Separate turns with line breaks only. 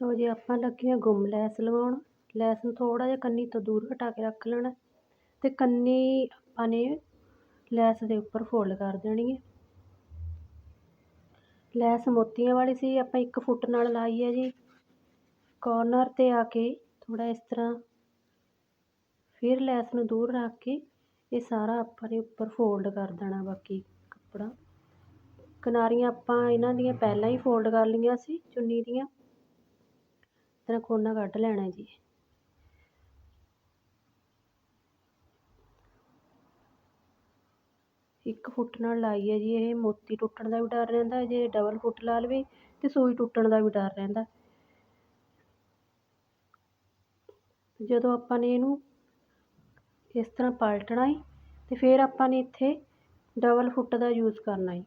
ਲਓ ਜੀ, ਆਪਾਂ ਲੱਗੇ ਹਾਂ ਗੁੰਮ ਲੈਸ ਲਗਾਉਣ ਲੈਸ ਨੂੰ ਥੋੜ੍ਹਾ ਜਿਹਾ ਕੰਨੀ ਤੋਂ ਦੂਰ ਹਟਾ ਕੇ ਰੱਖ ਲੈਣਾ ਅਤੇ ਕੰਨੀ ਆਪਾਂ ਨੇ ਲੈਸ ਦੇ ਉੱਪਰ ਫੋਲਡ ਕਰ ਦੇਣੀ ਹੈ। ਲੈਸ ਮੋਤੀਆਂ ਵਾਲੀ ਸੀ, ਆਪਾਂ ਇੱਕ ਫੁੱਟ ਨਾਲ ਲਾਈ ਹੈ ਜੀ। ਕਾਰਨਰ 'ਤੇ ਆ ਕੇ ਥੋੜ੍ਹਾ ਇਸ ਤਰ੍ਹਾਂ ਫਿਰ ਲੈਸ ਨੂੰ ਦੂਰ ਰੱਖ ਕੇ ਇਹ ਸਾਰਾ ਆਪਾਂ ਨੇ ਉੱਪਰ ਫੋਲਡ ਕਰ ਦੇਣਾ ਬਾਕੀ ਕੱਪੜਾ। ਕਿਨਾਰੀਆਂ ਆਪਾਂ ਇਹਨਾਂ ਦੀਆਂ ਪਹਿਲਾਂ ਹੀ ਫੋਲਡ ਕਰ ਲਈਆਂ ਸੀ, ਚੁੰਨੀ ਦੀਆਂ। ਤਰ੍ਹਾਂ ਕੋਨਾ ਕੱਢ ਲੈਣਾ ਜੀ। ਇੱਕ ਫੁੱਟ ਨਾਲ ਲਾਈ ਹੈ ਜੀ, ਇਹ ਮੋਤੀ ਟੁੱਟਣ ਦਾ ਵੀ ਡਰ ਰਹਿੰਦਾ, ਜੇ ਡਬਲ ਫੁੱਟ ਲਾ ਲਵੇ ਤੇ ਸੂਈ ਟੁੱਟਣ ਦਾ ਵੀ ਡਰ ਰਹਿੰਦਾ। ਜਦੋਂ ਆਪਾਂ ਨੇ ਇਹਨੂੰ ਇਸ ਤਰ੍ਹਾਂ ਪਲਟਣਾ ਹੈ ਤੇ ਫਿਰ ਆਪਾਂ ਨੇ ਇੱਥੇ ਡਬਲ ਫੁੱਟ ਦਾ ਯੂਜ਼ ਕਰਨਾ ਹੈ